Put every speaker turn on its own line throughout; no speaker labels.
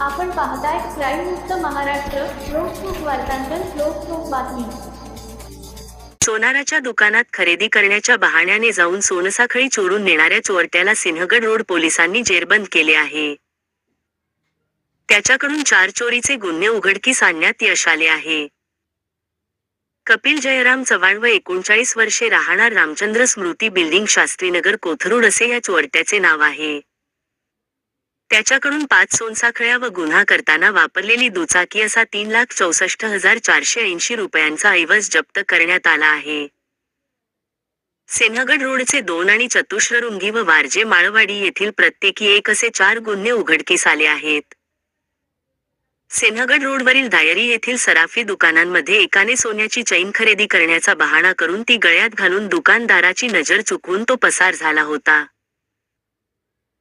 आपण पाहताय क्राईम मुक्त महाराष्ट्र लोकसुख वार्तांकन लोकसुख बातमी.
सोनाराच्या दुकानात खरेदी करण्याच्या बहाण्याने जाऊन सोनसाखळी चोरून नेणाऱ्या चोरट्याला सिंहगड रोड पोलिसांनी जेरबंद केले आहे. त्याच्याकडून चार चोरीचे गुन्हे उघडकीस आणण्यात यश आले आहे. कपिल जयराम चव्हाण व एकोणचाळीस वर्षे राहणार रामचंद्र स्मृती बिल्डिंग शास्त्रीनगर कोथरूड असे या चोरट्याचे नाव आहे. त्याच्याकडून पाच सोनसाखळ्या व गुन्हा करताना वापरलेली दुचाकी असा तीन लाख चौसष्ट हजार चारशे ऐंशी रुपयांचा ऐवज जप्त करण्यात आला आहे. सिंहगड रोडचे दोन आणि चतुश्ररुंगी व वारजे माळवाडी येथील प्रत्येकी एक असे चार गुन्हे उघडकीस आले आहेत. सिंहगड रोडवरील दायरी येथील सराफी दुकानांमध्ये एकाने सोन्याची चैन खरेदी करण्याचा बहाणा करून ती गळ्यात घालून दुकानदाराची नजर चुकवून तो पसार झाला होता.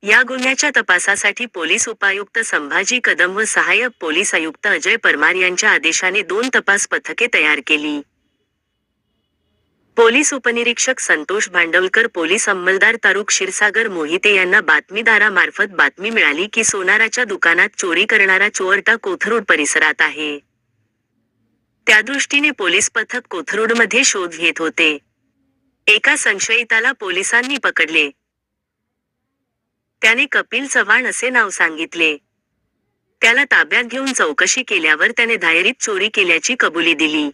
या गुन्ह्याच्या तपासासाठी पोलीस उपायुक्त संभाजी कदम व सहाय्यक पोलीस आयुक्त अजय परमार यांच्या आदेशाने दोन तपास पथके तयार केली. पोलीस उपनिरीक्षक संतोष भांडवलकर पोलीस अंमलदार तारुक क्षीरसागर मोहिते यांना बातमीदारामार्फत बातमी मिळाली की सोनाराच्या दुकानात चोरी करणारा चोरटा कोथरूड परिसरात आहे. त्यादृष्टीने पोलीस पथक कोथरूडमध्ये शोध घेत होते. एका संशयिताला पोलिसांनी पकडले. त्याने कपिल चव्हाण असे नाव सांगितले. त्याला ताब्यात घेऊन चौकशी केल्यावर त्याने धायरीत चोरी केल्याची कबुली दिली.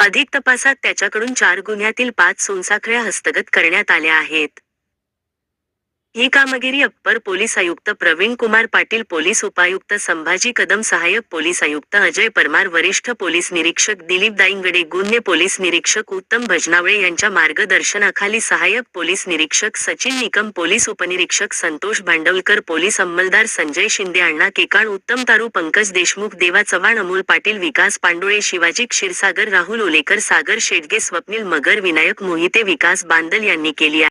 अधिक तपासात त्याच्याकडून चार गुन्ह्यातील पाच सोनसाखळ्या हस्तगत करण्यात आल्या आहेत. ही कामगिरी अप्पर पोलीस आयुक्त प्रवीण कुमार पाटील पोलीस उपायुक्त संभाजी कदम सहाय्यक पोलीस आयुक्त अजय परमार वरिष्ठ पोलीस निरीक्षक दिलीप दाईंगडे गुन्हे पोलीस निरीक्षक उत्तम भजनावळे यांच्या मार्गदर्शनाखाली सहाय्यक पोलीस निरीक्षक सचिन निकम पोलीस उपनिरीक्षक संतोष भांडवलकर पोलीस अंमलदार संजय शिंदे अण्णा केकाण उत्तम तारू पंकज देशमुख देवा चव्हाण अमोल पाटील विकास पांडुळे शिवाजी क्षीरसागर राहुल ओलेकर सागर शेडगे स्वप्नील मगर विनायक मोहिते विकास बांदल यांनी केली आहे.